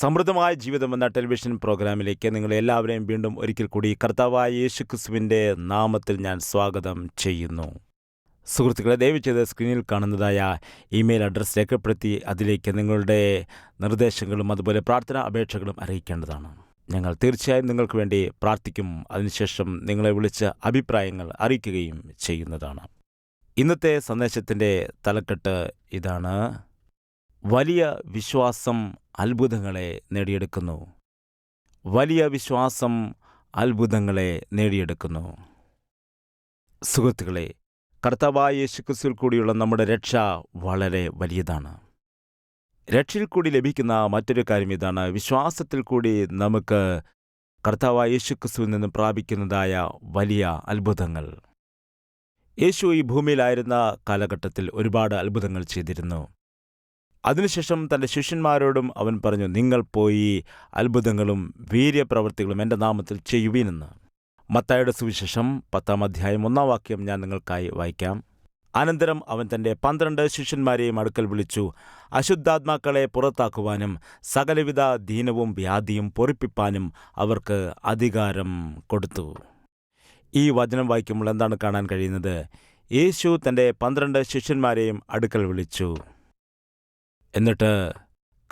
സമൃദ്ധമായ ജീവിതം എന്ന ടെലിവിഷൻ പ്രോഗ്രാമിലേക്ക് നിങ്ങൾ എല്ലാവരെയും വീണ്ടും ഒരിക്കൽ കൂടി. കർത്താവായ യേശു ക്രിസ്തുവിന്റെ നാമത്തിൽ ഞാൻ സ്വാഗതം ചെയ്യുന്നു. സുഹൃത്തുക്കളെ ദയവ് ചെയ്ത് സ്ക്രീനിൽ കാണുന്നതായ ഇമെയിൽ അഡ്രസ്സ് രേഖപ്പെടുത്തി അതിലേക്ക് നിങ്ങളുടെ നിർദ്ദേശങ്ങളും അതുപോലെ പ്രാർത്ഥനാ അപേക്ഷകളും അറിയിക്കേണ്ടതാണ്. ഞങ്ങൾ തീർച്ചയായും നിങ്ങൾക്ക് വേണ്ടി പ്രാർത്ഥിക്കും. അതിനുശേഷം നിങ്ങളെ വിളിച്ച് അഭിപ്രായങ്ങൾ അറിയിക്കുകയും ചെയ്യുന്നതാണ്. ഇന്നത്തെ സന്ദേശത്തിന്റെ തലക്കെട്ട് ഇതാണ്. വലിയ വിശ്വാസം അത്ഭുതങ്ങളെ നേടിയെടുക്കുന്നു. വലിയ വിശ്വാസം അത്ഭുതങ്ങളെ നേടിയെടുക്കുന്നു. സുഹൃത്തുക്കളെ കർത്താവായ യേശുക്രിസ്തുവിൽ കൂടിയുള്ള നമ്മുടെ രക്ഷ വളരെ വലിയതാണ്. രക്ഷയിൽ കൂടി ലഭിക്കുന്ന മറ്റൊരു കാര്യം ഇതാണ്. വിശ്വാസത്തിൽ കൂടി നമുക്ക് കർത്താവായ യേശുക്രിസ്തുവിൽ നിന്ന് പ്രാപിക്കുന്നതായ വലിയ അത്ഭുതങ്ങൾ. യേശു ഈ ഭൂമിയിലായിരുന്ന കാലഘട്ടത്തിൽ ഒരുപാട് അത്ഭുതങ്ങൾ ചെയ്തിരുന്നു. അതിനുശേഷം തന്റെ ശിഷ്യന്മാരോടും അവൻ പറഞ്ഞു നിങ്ങൾ പോയി അത്ഭുതങ്ങളും വീര്യപ്രവൃത്തികളും എന്റെ നാമത്തിൽ ചെയ്യുവീനെന്ന് മത്തായുടെ സുവിശേഷം പത്താം അധ്യായം ഒന്നാം വാക്യം ഞാൻ നിങ്ങൾക്കായി വായിക്കാം. അനന്തരം അവൻ തന്റെ പന്ത്രണ്ട് ശിഷ്യന്മാരെയും അടുക്കൽ വിളിച്ചു അശുദ്ധാത്മാക്കളെ പുറത്താക്കുവാനും സകലവിധ ദീനവും വ്യാധിയും പൊറിപ്പിപ്പാനും അവർക്ക് അധികാരം കൊടുത്തു. ഈ വചനം വായിക്കുമ്പോൾ എന്താണ് കാണാൻ കഴിയുന്നത്? യേശു തന്റെ പന്ത്രണ്ട് ശിഷ്യന്മാരെയും അടുക്കൽ വിളിച്ചു. എന്നിട്ട്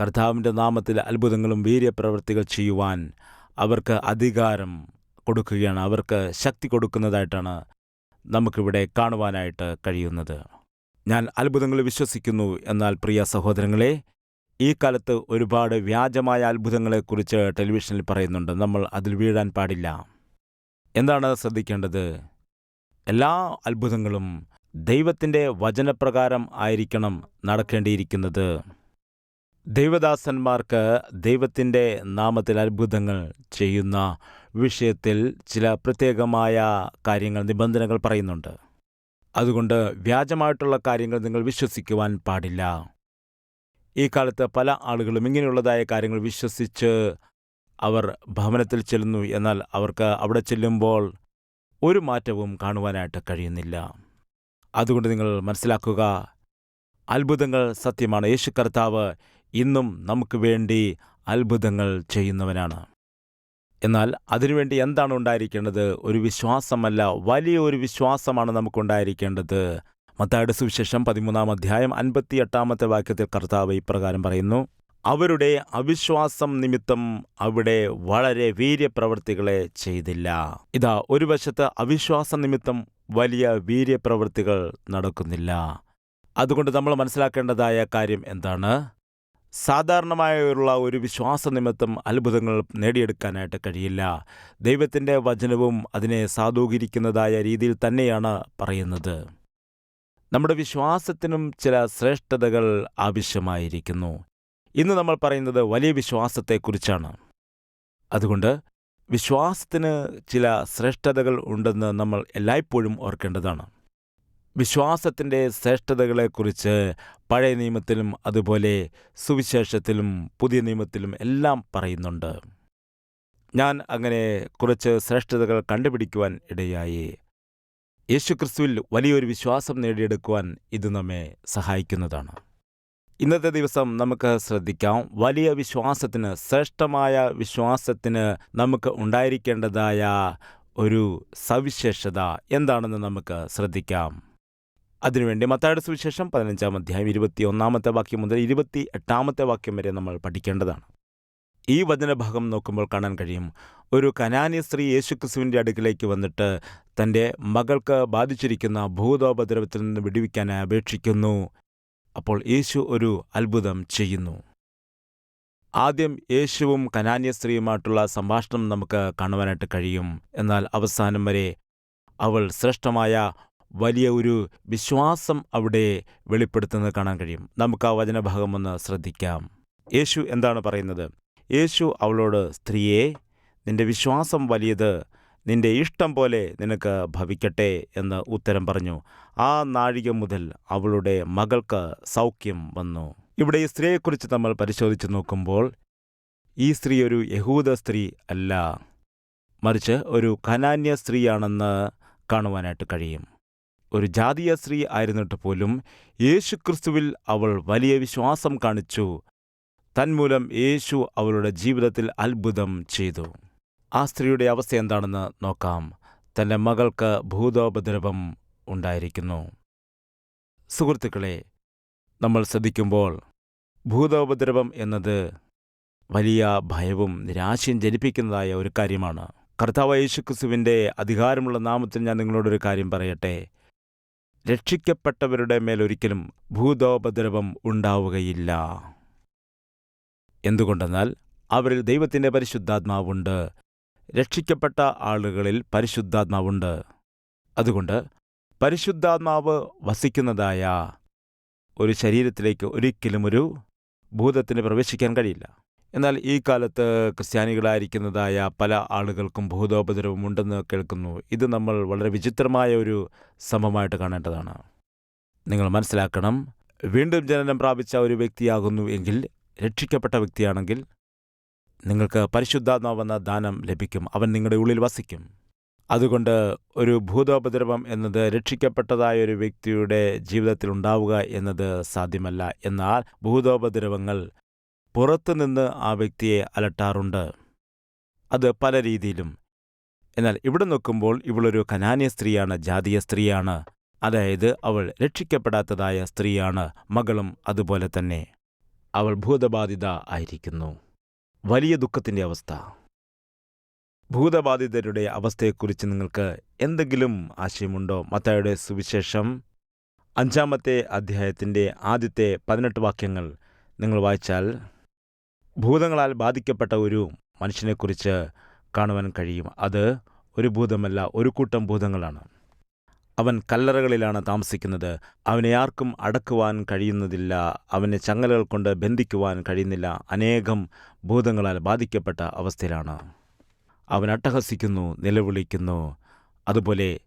കർത്താവിന്റെ നാമത്തിൽ അത്ഭുതങ്ങളും വീര്യപ്രവൃത്തികൾ ചെയ്യുവാൻ അവർക്ക് അധികാരം കൊടുക്കുകയാണ്. അവർക്ക് ശക്തി കൊടുക്കുന്നതായിട്ടാണ് നമുക്കിവിടെ കാണുവാനായിട്ട് കഴിയുന്നത്. ഞാൻ അത്ഭുതങ്ങൾ വിശ്വസിക്കുന്നു എന്നാൽ പ്രിയ സഹോദരങ്ങളെ ഈ കാലത്ത് ഒരുപാട് വ്യാജമായ അത്ഭുതങ്ങളെക്കുറിച്ച് ടെലിവിഷനിൽ പറയുന്നുണ്ട്. നമ്മൾ അതിൽ വീഴാൻ പാടില്ല. എന്താണ് ശ്രദ്ധിക്കേണ്ടത്? എല്ലാ അത്ഭുതങ്ങളും ദൈവത്തിന്റെ വചനപ്രകാരം ആയിരിക്കണം നടക്കേണ്ടിയിരിക്കുന്നത്. ദൈവദാസന്മാർക്ക് ദൈവത്തിന്റെ നാമത്തിൽ അത്ഭുതങ്ങൾ ചെയ്യുന്ന വിഷയത്തിൽ ചില പ്രത്യേകമായ കാര്യങ്ങൾ നിബന്ധനകൾ പറയുന്നുണ്ട്. അതുകൊണ്ട് വ്യാജമായിട്ടുള്ള കാര്യങ്ങൾ നിങ്ങൾ വിശ്വസിക്കുവാൻ പാടില്ല. ഈ കാലത്ത് പല ആളുകളും ഇങ്ങനെയുള്ളതായ കാര്യങ്ങൾ വിശ്വസിച്ച് അവർ ഭവനത്തിൽ ചെല്ലുന്നു. എന്നാൽ അവർക്ക് അവിടെ ചെല്ലുമ്പോൾ ഒരു മാറ്റവും കാണുവാനായിട്ട് കഴിയുന്നില്ല. അതുകൊണ്ട് നിങ്ങൾ മനസ്സിലാക്കുക. അത്ഭുതങ്ങൾ സത്യമാണ്. യേശു കർത്താവ് ഇന്നും നമുക്ക് വേണ്ടി അത്ഭുതങ്ങൾ ചെയ്യുന്നവനാണ്. എന്നാൽ അതിനുവേണ്ടി എന്താണ് ഉണ്ടായിരിക്കേണ്ടത്? ഒരു വിശ്വാസമല്ല. വലിയ ഒരു വിശ്വാസമാണ് നമുക്കുണ്ടായിരിക്കേണ്ടത്. മത്തായുടെ സുവിശേഷം പതിമൂന്നാം അധ്യായം അൻപത്തിയെട്ടാമത്തെ വാക്യത്തിൽ കർത്താവ് ഇപ്രകാരം പറയുന്നു അവരുടെ അവിശ്വാസം നിമിത്തം അവിടെ വളരെ വീര്യപ്രവൃത്തികളെ ചെയ്തില്ല. ഇതാ ഒരു വശത്ത് അവിശ്വാസ നിമിത്തം വലിയ വീര്യപ്രവൃത്തികൾ നടക്കുന്നില്ല. അതുകൊണ്ട് നമ്മൾ മനസ്സിലാക്കേണ്ടതായ കാര്യം എന്താണ്? സാധാരണമായുള്ള ഒരു വിശ്വാസ നിമിത്തം അത്ഭുതങ്ങൾ നേടിയെടുക്കാനായിട്ട് കഴിയില്ല. ദൈവത്തിന്റെ വചനവും അതിനെ സാധൂകരിക്കുന്നതായ രീതിയിൽ തന്നെയാണ് പറയുന്നത്. നമ്മുടെ വിശ്വാസത്തിനും ചില ശ്രേഷ്ഠതകൾ ആവശ്യമായിരിക്കുന്നു. ഇന്ന് നമ്മൾ പറയുന്നത് വലിയ വിശ്വാസത്തെക്കുറിച്ചാണ്. അതുകൊണ്ട് വിശ്വാസത്തിന് ചില ശ്രേഷ്ഠതകൾ ഉണ്ടെന്ന് നമ്മൾ എല്ലായ്പ്പോഴും ഓർക്കേണ്ടതാണ്. വിശ്വാസത്തിന്റെ ശ്രേഷ്ഠതകളെക്കുറിച്ച് പഴയ നിയമത്തിലും അതുപോലെ സുവിശേഷത്തിലും പുതിയ നിയമത്തിലും എല്ലാം പറയുന്നുണ്ട്. ഞാൻ അങ്ങനെ കുറച്ച് ശ്രേഷ്ഠതകൾ കണ്ടുപിടിക്കുവാൻ ഇടയായി. യേശുക്രിസ്തുവിൽ വലിയൊരു വിശ്വാസം നേടിയെടുക്കുവാൻ ഇത് നമ്മെ സഹായിക്കുന്നതാണ്. ഇന്നത്തെ ദിവസം നമുക്ക് ശ്രദ്ധിക്കാം. വലിയ വിശ്വാസത്തിന് ശ്രേഷ്ഠമായ വിശ്വാസത്തിന് നമുക്ക് ഉണ്ടായിരിക്കേണ്ടതായ ഒരു സവിശേഷത എന്താണെന്ന് നമുക്ക് ശ്രദ്ധിക്കാം. അതിനുവേണ്ടി മത്തായുടെ സുവിശേഷം പതിനഞ്ചാം അധ്യായം ഇരുപത്തി ഒന്നാമത്തെ വാക്യം മുതൽ ഇരുപത്തി എട്ടാമത്തെ വാക്യം വരെ നമ്മൾ പഠിക്കേണ്ടതാണ്. ഈ വചനഭാഗം നോക്കുമ്പോൾ കാണാൻ കഴിയും. ഒരു കനാനി സ്ത്രീ യേശുക്രിസുവിന്റെ അടുക്കിലേക്ക് വന്നിട്ട് തന്റെ മകൾക്ക് ബാധിച്ചിരിക്കുന്ന ഭൂതോപദ്രവത്തിൽ നിന്ന് വിടുവിക്കാൻ അപേക്ഷിക്കുന്നു. അപ്പോൾ യേശു ഒരു അത്ഭുതം ചെയ്യുന്നു. ആദ്യം യേശുവും കനാന്യ സ്ത്രീയുമായിട്ടുള്ള സംഭാഷണം നമുക്ക് കാണുവാനായിട്ട് കഴിയും. എന്നാൽ അവസാനം വരെ അവൾ ശ്രേഷ്ഠമായ വലിയ ഒരു വിശ്വാസം അവിടെ വെളിപ്പെടുത്തുന്നത് കാണാൻ കഴിയും. നമുക്ക് ആ വചനഭാഗം ഒന്ന് ശ്രദ്ധിക്കാം. യേശു എന്താണ് പറയുന്നത്? യേശു അവളോട് സ്ത്രീയെ നിന്റെ വിശ്വാസം വലിയത് നിന്റെ ഇഷ്ടം പോലെ നിനക്ക് ഭവിക്കട്ടെ എന്ന് ഉത്തരം പറഞ്ഞു. ആ നാഴിക മുതൽ അവളുടെ മകൾക്ക് സൗഖ്യം വന്നു. ഇവിടെ ഈ സ്ത്രീയെക്കുറിച്ച് നമ്മൾ പരിശോധിച്ച് നോക്കുമ്പോൾ ഈ സ്ത്രീ ഒരു യഹൂദ സ്ത്രീ അല്ല. മറിച്ച് ഒരു കനാന്യ സ്ത്രീയാണെന്ന് കാണുവാനായിട്ട് കഴിയും. ഒരു ജാതീയ സ്ത്രീ ആയിരുന്നിട്ട് പോലും യേശുക്രിസ്തുവിൽ അവൾ വലിയ വിശ്വാസം കാണിച്ചു. തന്മൂലം യേശു അവളുടെ ജീവിതത്തിൽ അത്ഭുതം ചെയ്തു. ആ സ്ത്രീയുടെ അവസ്ഥ എന്താണെന്ന് നോക്കാം. തന്റെ മകൾക്ക് ഭൂതോപദ്രവം ഉണ്ടായിരിക്കുന്നു. സുഹൃത്തുക്കളെ നമ്മൾ ശ്രദ്ധിക്കുമ്പോൾ ഭൂതോപദ്രവം എന്നത് വലിയ ഭയവും നിരാശയും ജനിപ്പിക്കുന്നതായ ഒരു കാര്യമാണ്. കർത്താവ് യേശുക്രിസുവിന്റെ അധികാരമുള്ള നാമത്തിൽ ഞാൻ നിങ്ങളോടൊരു കാര്യം പറയട്ടെ. രക്ഷിക്കപ്പെട്ടവരുടെ മേലൊരിക്കലും ഭൂതോപദ്രവം ഉണ്ടാവുകയില്ല. എന്തുകൊണ്ടെന്നാൽ അവരിൽ ദൈവത്തിന്റെ പരിശുദ്ധാത്മാവുണ്ട്. രക്ഷിക്കപ്പെട്ട ആളുകളിൽ പരിശുദ്ധാത്മാവുണ്ട്. അതുകൊണ്ട് പരിശുദ്ധാത്മാവ് വസിക്കുന്നതായ ഒരു ശരീരത്തിലേക്ക് ഒരിക്കലും ഒരു ഭൂതത്തിന് പ്രവേശിക്കാൻ കഴിയില്ല. എന്നാൽ ഈ കാലത്ത് ക്രിസ്ത്യാനികളായിരിക്കുന്നതായ പല ആളുകൾക്കും ഭൂതോപദ്രവം ഉണ്ടെന്ന് കേൾക്കുന്നു. ഇത് നമ്മൾ വളരെ വിചിത്രമായ ഒരു സംഭവമായിട്ട് കാണേണ്ടതാണ്. നിങ്ങൾ മനസ്സിലാക്കണം വീണ്ടും ജനനം പ്രാപിച്ച ഒരു വ്യക്തിയാകുന്നു എങ്കിൽ രക്ഷിക്കപ്പെട്ട വ്യക്തിയാണെങ്കിൽ നിങ്ങൾക്ക് പരിശുദ്ധാത്മാവെന്ന ദാനം ലഭിക്കും. അവൻ നിങ്ങളുടെ ഉള്ളിൽ വസിക്കും. അതുകൊണ്ട് ഒരു ഭൂതോപദ്രവം എന്നത് രക്ഷിക്കപ്പെട്ടതായ ഒരു വ്യക്തിയുടെ ജീവിതത്തിൽ ഉണ്ടാവുക എന്നത് സാധ്യമല്ല. എന്നാൽ ഭൂതോപദ്രവങ്ങൾ പുറത്തുനിന്ന് ആ വ്യക്തിയെ അലട്ടാറുണ്ട്. അത് പല രീതിയിലും. എന്നാൽ ഇവിടെ നോക്കുമ്പോൾ ഇവളൊരു കനാന്യ സ്ത്രീയാണ് ജാതീയ സ്ത്രീയാണ്. അതായത് അവൾ രക്ഷിക്കപ്പെടാത്തതായ സ്ത്രീയാണ് മകളും അതുപോലെ തന്നെ. അവൾ ഭൂതബാധിത ആയിരിക്കുന്നു. വലിയ ദുഃഖത്തിന്റെ അവസ്ഥ. ഭൂതബാധിതരുടെ അവസ്ഥയെക്കുറിച്ച് നിങ്ങൾക്ക് എന്തെങ്കിലും ആശയമുണ്ടോ? മത്തായുടെ സുവിശേഷം അഞ്ചാമത്തെ അധ്യായത്തിന്റെ ആദ്യത്തെ പതിനെട്ട് വാക്യങ്ങൾ നിങ്ങൾ വായിച്ചാൽ ഭൂതങ്ങളാൽ ബാധിക്കപ്പെട്ട ഒരു മനുഷ്യനെക്കുറിച്ച് കാണുവാൻ കഴിയും. അത് ഒരു ഭൂതമല്ല ഒരു കൂട്ടം ഭൂതങ്ങളാണ്. അവൻ കല്ലറകളിലാണ് താമസിക്കുന്നത്. അവനെ ആർക്കും അടക്കുവാൻ കഴിയുന്നതില്ല. അവനെ ചങ്ങലകൾ കൊണ്ട് ബന്ധിക്കുവാൻ കഴിയുന്നില്ല. അനേകം ഭൂതങ്ങളാൽ ബാധിക്കപ്പെട്ട അവസ്ഥയിലാണ്. അവൻ അട്ടഹസിക്കുന്നു നിലവിളിക്കുന്നു അതുപോലെ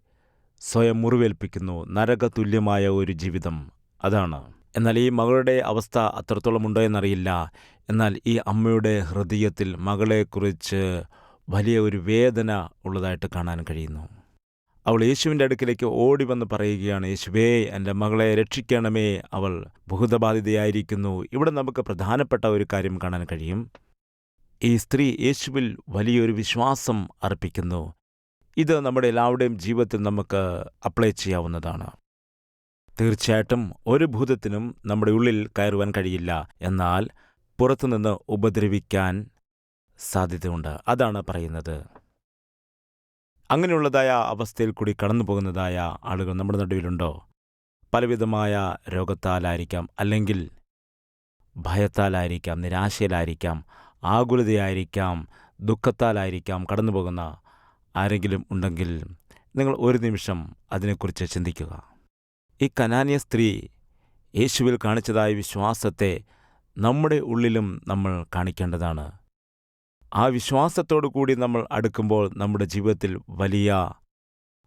സ്വയം മുറിവേൽപ്പിക്കുന്നു. നരകതുല്യമായ ഒരു ജീവിതം അതാണ്. എന്നാൽ ഈ മകളുടെ അവസ്ഥ അത്രത്തോളം ഉണ്ടോ എന്നറിയില്ല. എന്നാൽ ഈ അമ്മയുടെ ഹൃദയത്തിൽ മകളെക്കുറിച്ച് വലിയ ഒരു വേദന ഉള്ളതായിട്ട് കാണാൻ കഴിയുന്നു. അവൾ യേശുവിന്റെ അടുക്കിലേക്ക് ഓടി വന്ന് പറയുകയാണ് യേശുവേ എന്റെ മകളെ രക്ഷിക്കണമേ. അവൾ ബഹുതബാധിതയായിരിക്കുന്നു ഇവിടെ നമുക്ക് പ്രധാനപ്പെട്ട ഒരു കാര്യം കാണാൻ കഴിയും. ഈ സ്ത്രീ യേശുവിൽ വലിയൊരു വിശ്വാസം അർപ്പിക്കുന്നു. ഇത് നമ്മുടെ എല്ലാവരുടെയും ജീവിതത്തിൽ നമുക്ക് അപ്ലൈ ചെയ്യാവുന്നതാണ്. തീർച്ചയായിട്ടും ഒരു ഭൂതത്തിനും നമ്മുടെ ഉള്ളിൽ കയറുവാൻ കഴിയില്ല. എന്നാൽ പുറത്തുനിന്ന് ഉപദ്രവിക്കാൻ സാധ്യതയുണ്ട്. അതാണ് പറയുന്നത്. അങ്ങനെയുള്ളതായ അവസ്ഥയിൽ കൂടി കടന്നു പോകുന്നതായ ആളുകൾ നമ്മുടെ നടുവിലുണ്ടോ? പലവിധമായ രോഗത്താലായിരിക്കാം അല്ലെങ്കിൽ ഭയത്താലായിരിക്കാം നിരാശയിലായിരിക്കാം ആകുലതയായിരിക്കാം ദുഃഖത്താലായിരിക്കാം കടന്നു പോകുന്ന ആരെങ്കിലും ഉണ്ടെങ്കിൽ നിങ്ങൾ ഒരു നിമിഷം അതിനെക്കുറിച്ച് ചിന്തിക്കുക. ഈ കനാനിയ സ്ത്രീ യേശുവിൽ കാണിച്ചതായ വിശ്വാസത്തെ നമ്മുടെ ഉള്ളിലും നമ്മൾ കാണിക്കേണ്ടതാണ്. ആ വിശ്വാസത്തോടു കൂടി നമ്മൾ അടുക്കുമ്പോൾ നമ്മുടെ ജീവിതത്തിൽ വലിയ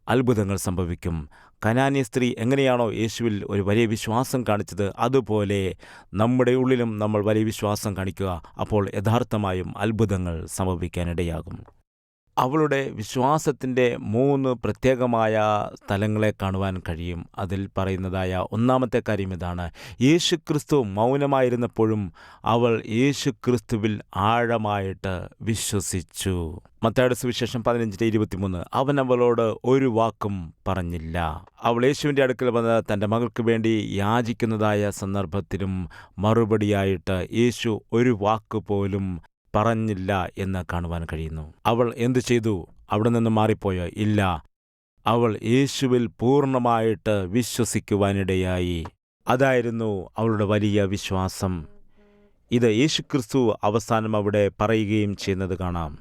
അത്ഭുതങ്ങൾ സംഭവിക്കും. കനാനി സ്ത്രീ എങ്ങനെയാണോ യേശുവിൽ ഒരു വലിയ വിശ്വാസം കാണിച്ചത് അതുപോലെ നമ്മുടെ ഉള്ളിലും നമ്മൾ വലിയ വിശ്വാസം കാണിക്കുക അപ്പോൾ യഥാർത്ഥമായും അത്ഭുതങ്ങൾ സംഭവിക്കാനിടയാകും. അവളുടെ വിശ്വാസത്തിന്റെ മൂന്ന് പ്രത്യേകമായ സ്ഥലങ്ങളെ കാണുവാൻ കഴിയും. അതിൽ പറയുന്നതായ ഒന്നാമത്തെ കാര്യം ഇതാണ്. യേശു ക്രിസ്തു മൗനമായിരുന്നപ്പോഴും അവൾ യേശു ക്രിസ്തുവിൽ ആഴമായിട്ട് വിശ്വസിച്ചു. മത്തായുടെ സുവിശേഷം പതിനഞ്ചിന്റെ ഇരുപത്തിമൂന്ന്. അവൻ അവളോട് ഒരു വാക്കും പറഞ്ഞില്ല. അവൾ യേശുവിന്റെ അടുക്കൽ വന്ന് തന്റെ മകൾക്ക് വേണ്ടി യാചിക്കുന്നതായ സന്ദർഭത്തിലും മറുപടിയായിട്ട് യേശു ഒരു വാക്ക് പോലും പറഞ്ഞില്ല എന്ന് കാണുവാൻ കഴിയുന്നു. അവൾ എന്തു ചെയ്തു? അവിടെ നിന്ന് മാറിപ്പോയോ ഇല്ല. അവൾ യേശുവിൽ പൂർണമായിട്ട് വിശ്വസിക്കുവാനിടയായി. അതായിരുന്നു അവളുടെ വലിയ വിശ്വാസം. ഇത് യേശുക്രിസ്തു അവസാനം അവിടെ പറയുകയും ചെയ്യുന്നത് കാണാം.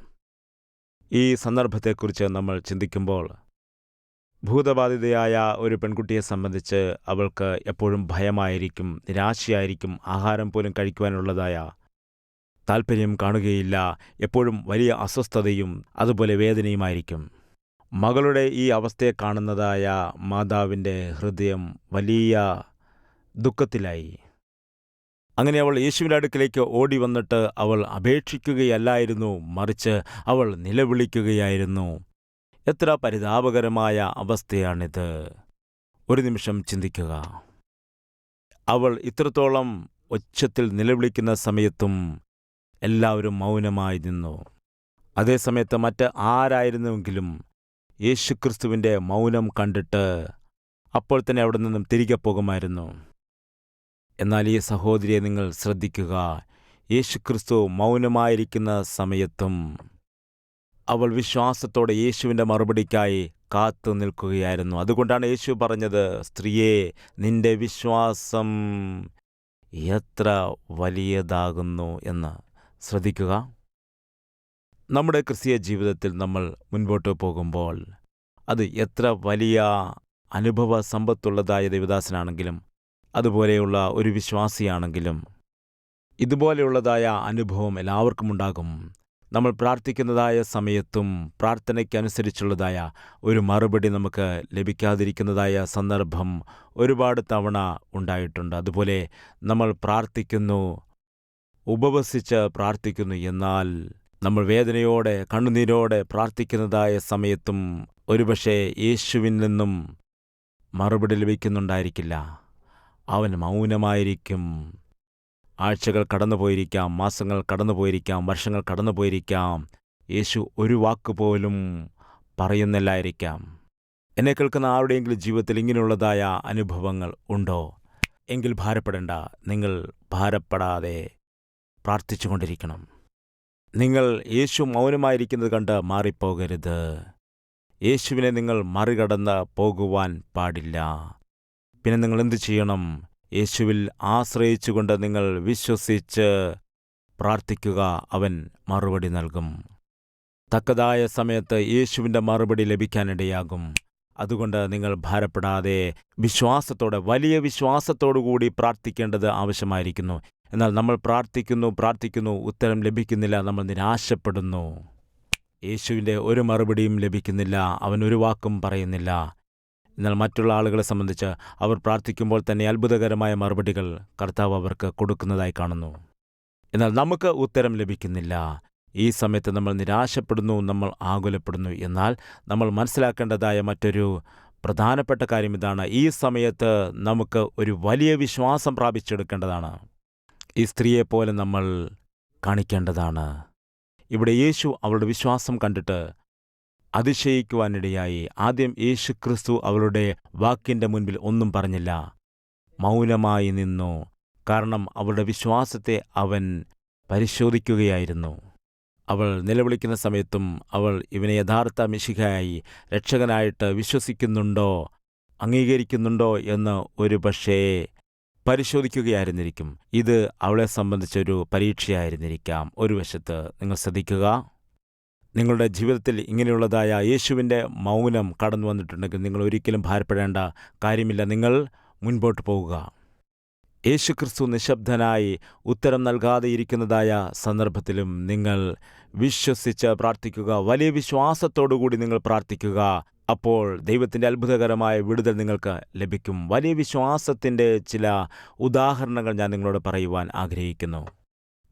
ഈ സന്ദർഭത്തെക്കുറിച്ച് നമ്മൾ ചിന്തിക്കുമ്പോൾ ഭൂതബാധിതയായ ഒരു പെൺകുട്ടിയെ സംബന്ധിച്ച് അവൾക്ക് എപ്പോഴും ഭയമായിരിക്കും നിരാശയായിരിക്കും ആഹാരം പോലും കഴിക്കുവാനുള്ളതായ താൽപ്പര്യം കാണുകയില്ല. എപ്പോഴും വലിയ അസ്വസ്ഥതയും അതുപോലെ വേദനയുമായിരിക്കും. മകളുടെ ഈ അവസ്ഥയെ കാണുന്നതായ മാതാവിന്റെ ഹൃദയം വലിയ ദുഃഖത്തിലായി. അങ്ങനെ അവൾ യേശുവിന്റെ അടുക്കിലേക്ക് ഓടി വന്നിട്ട് അവൾ അപേക്ഷിക്കുകയല്ലായിരുന്നു. മറിച്ച് അവൾ നിലവിളിക്കുകയായിരുന്നു. എത്ര പരിതാപകരമായ അവസ്ഥയാണിത്. ഒരു നിമിഷം ചിന്തിക്കുക. അവൾ ഇത്രത്തോളം ഒച്ചത്തിൽ നിലവിളിക്കുന്ന സമയത്തും എല്ലാവരും മൗനമായി നിന്നു. അതേസമയത്ത് മറ്റ് ആരായിരുന്നുവെങ്കിലും യേശുക്രിസ്തുവിന്റെ മൗനം കണ്ടിട്ട് അപ്പോൾ തന്നെ അവിടെ നിന്നും തിരികെ പോകുമായിരുന്നു. എന്നാൽ ഈ സഹോദരിയെ നിങ്ങൾ ശ്രദ്ധിക്കുക. യേശുക്രിസ്തു മൗനമായിരിക്കുന്ന സമയത്തും അവൾ വിശ്വാസത്തോടെ യേശുവിന്റെ മറുപടിക്കായി കാത്തു നിൽക്കുകയായിരുന്നു. അതുകൊണ്ടാണ് യേശു പറഞ്ഞത് സ്ത്രീയെ നിന്റെ വിശ്വാസം എത്ര വലിയതാകുന്നു എന്ന്. ശ്രദ്ധിക്കുക. നമ്മുടെ ക്രിസ്തീയ ജീവിതത്തിൽ നമ്മൾ മുൻപോട്ട് പോകുമ്പോൾ അത് എത്ര വലിയ അനുഭവ സമ്പത്തുള്ളതായ ദേവദാസനാണെങ്കിലും അതുപോലെയുള്ള ഒരു വിശ്വാസിയാണെങ്കിലും ഇതുപോലെയുള്ളതായ അനുഭവം എല്ലാവർക്കും ഉണ്ടാകും. നമ്മൾ പ്രാർത്ഥിക്കുന്നതായ സമയത്തും പ്രാർത്ഥനയ്ക്കനുസരിച്ചുള്ളതായ ഒരു മറുപടി നമുക്ക് ലഭിക്കാതിരിക്കുന്നതായ സന്ദർഭം ഒരുപാട് തവണ ഉണ്ടായിട്ടുണ്ട്. അതുപോലെ നമ്മൾ പ്രാർത്ഥിക്കുന്നു ഉപവസിച്ച് പ്രാർത്ഥിക്കുന്നു. എന്നാൽ നമ്മൾ വേദനയോടെ കണ്ണുനീരോടെ പ്രാർത്ഥിക്കുന്നതായ സമയത്തും ഒരുപക്ഷെ യേശുവിൽ നിന്നും മറുപടി ലഭിക്കുന്നുണ്ടായിരിക്കില്ല. അവൻ മൗനമായിരിക്കും. ആഴ്ചകൾ കടന്നുപോയിരിക്കാം മാസങ്ങൾ കടന്നുപോയിരിക്കാം വർഷങ്ങൾ കടന്നുപോയിരിക്കാം. യേശു ഒരു വാക്ക് പോലും പറയുന്നില്ലായിരിക്കാം. എന്നെ കേൾക്കുന്ന ആരുടെയെങ്കിലും ജീവിതത്തിൽ ഇങ്ങനെയുള്ളതായ അനുഭവങ്ങൾ ഉണ്ടോ? എങ്കിൽ ഭാരപ്പെടേണ്ട. നിങ്ങൾ ഭാരപ്പെടാതെ പ്രാർത്ഥിച്ചുകൊണ്ടിരിക്കണം. നിങ്ങൾ യേശു മൗനമായിരിക്കുന്നത് കണ്ട് മാറിപ്പോകരുത്. യേശുവിനെ നിങ്ങൾ മറികടന്ന് പോകുവാൻ പാടില്ല. പിന്നെ നിങ്ങൾ എന്തു ചെയ്യണം? യേശുവിൽ ആശ്രയിച്ചുകൊണ്ട് നിങ്ങൾ വിശ്വസിച്ച് പ്രാർത്ഥിക്കുക അവൻ മറുപടി നൽകും. തക്കതായ സമയത്ത് യേശുവിന്റെ മറുപടി ലഭിക്കാനിടയാകും. അതുകൊണ്ട് നിങ്ങൾ ഭാരപ്പെടാതെ വിശ്വാസത്തോടെ വലിയ വിശ്വാസത്തോടു കൂടി പ്രാർത്ഥിക്കേണ്ടത് ആവശ്യമായിരിക്കുന്നു. എന്നാൽ നമ്മൾ പ്രാർത്ഥിക്കുന്നു പ്രാർത്ഥിക്കുന്നു ഉത്തരം ലഭിക്കുന്നില്ല നമ്മൾ നിരാശപ്പെടുന്നു. യേശുവിന്റെ ഒരു മറുപടിയും ലഭിക്കുന്നില്ല അവൻ ഒരു വാക്കും പറയുന്നില്ല. എന്നാൽ മറ്റുള്ള ആളുകളെ സംബന്ധിച്ച് അവർ പ്രാർത്ഥിക്കുമ്പോൾ തന്നെ അത്ഭുതകരമായ മറുപടികൾ കർത്താവ് അവർക്ക് കൊടുക്കുന്നതായി കാണുന്നു. എന്നാൽ നമുക്ക് ഉത്തരം ലഭിക്കുന്നില്ല. ഈ സമയത്ത് നമ്മൾ നിരാശപ്പെടുന്നു നമ്മൾ ആകുലപ്പെടുന്നു. എന്നാൽ നമ്മൾ മനസ്സിലാക്കേണ്ടതായ മറ്റൊരു പ്രധാനപ്പെട്ട കാര്യം ഇതാണ്. ഈ സമയത്ത് നമുക്ക് ഒരു വലിയ വിശ്വാസം പ്രാപിച്ചെടുക്കേണ്ടതാണ്. ഈ സ്ത്രീയെപ്പോലെ നമ്മൾ കാണിക്കേണ്ടതാണ്. ഇവിടെ യേശു അവളുടെ വിശ്വാസം കണ്ടിട്ട് അതിശയിക്കുവാനിടയായി ആദ്യം യേശു ക്രിസ്തു അവളുടെ വാക്കിന്റെ മുൻപിൽ ഒന്നും പറഞ്ഞില്ല. മൗനമായി നിന്നു. കാരണം അവളുടെ വിശ്വാസത്തെ അവൻ പരിശോധിക്കുകയായിരുന്നു. അവൾ നിലവിളിക്കുന്ന സമയത്തും അവൾ ഇവനെ യഥാർത്ഥ മിശികയായി രക്ഷകനായിട്ട് വിശ്വസിക്കുന്നുണ്ടോ അംഗീകരിക്കുന്നുണ്ടോ എന്ന് ഒരു പക്ഷേ പരിശോധിക്കുകയായിരുന്നിരിക്കും. ഇത് അവളെ സംബന്ധിച്ചൊരു പരീക്ഷയായിരുന്നിരിക്കാം. ഒരു വശത്ത് നിങ്ങൾ ശ്രദ്ധിക്കുക. നിങ്ങളുടെ ജീവിതത്തിൽ ഇങ്ങനെയുള്ളതായ യേശുവിന്റെ മൗനം കടന്നു വന്നിട്ടുണ്ടെങ്കിൽ നിങ്ങൾ ഒരിക്കലും ഭാരപ്പെടേണ്ട കാര്യമില്ല. നിങ്ങൾ മുൻപോട്ട് പോവുക യേശുക്രിസ്തു നിശബ്ദനായി ഉത്തരം നൽകാതെ ഇരിക്കുന്നതായ സന്ദർഭത്തിലും നിങ്ങൾ വിശ്വസിച്ച് പ്രാർത്ഥിക്കുക. വലിയ വിശ്വാസത്തോടുകൂടി നിങ്ങൾ പ്രാർത്ഥിക്കുക. അപ്പോൾ ദൈവത്തിന്റെ അത്ഭുതകരമായ വിടുതൽ നിങ്ങൾക്ക് ലഭിക്കും. വലിയ വിശ്വാസത്തിന്റെ ചില ഉദാഹരണങ്ങൾ ഞാൻ നിങ്ങളോട് പറയുവാൻ ആഗ്രഹിക്കുന്നു.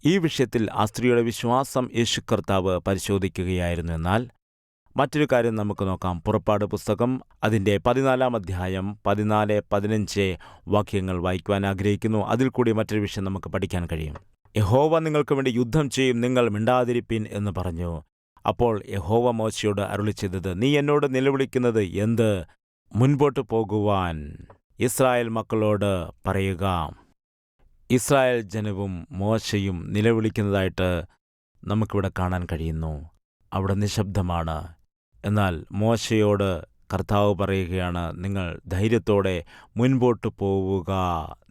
ഈ വിഷയത്തിൽ ആ സ്ത്രീയുടെ വിശ്വാസം യേശു കർത്താവ് പരിശോധിക്കുകയായിരുന്നു. എന്നാൽ മറ്റൊരു കാര്യം നമുക്ക് നോക്കാം. പുറപ്പാട് പുസ്തകം അതിന്റെ പതിനാലാം അധ്യായം പതിനാല് പതിനഞ്ച് വാക്യങ്ങൾ വായിക്കുവാൻ ആഗ്രഹിക്കുന്നു. അതിൽ കൂടി മറ്റൊരു വിഷയം നമുക്ക് പഠിക്കാൻ കഴിയും. യഹോവ നിങ്ങൾക്ക് വേണ്ടി യുദ്ധം ചെയ്യും നിങ്ങൾ മിണ്ടാതിരിപ്പീൻ എന്ന് പറഞ്ഞു. അപ്പോൾ യഹോവ മോശയോട് അരുളി ചെയ്തത് നീ എന്നോട് നിലവിളിക്കുന്നത് എന്ത്? മുൻപോട്ട് പോകുവാൻ ഇസ്രായേൽ മക്കളോട് പറയുക. ഇസ്രായേൽ ജനവും മോശയും നിലവിളിക്കുന്നതായിട്ട് നമുക്കിവിടെ കാണാൻ കഴിയുന്നു. അവിടെ നിശബ്ദമാണ്. എന്നാൽ മോശയോട് കർത്താവ് പറയുകയാണ് നിങ്ങൾ ധൈര്യത്തോടെ മുൻപോട്ട് പോവുക.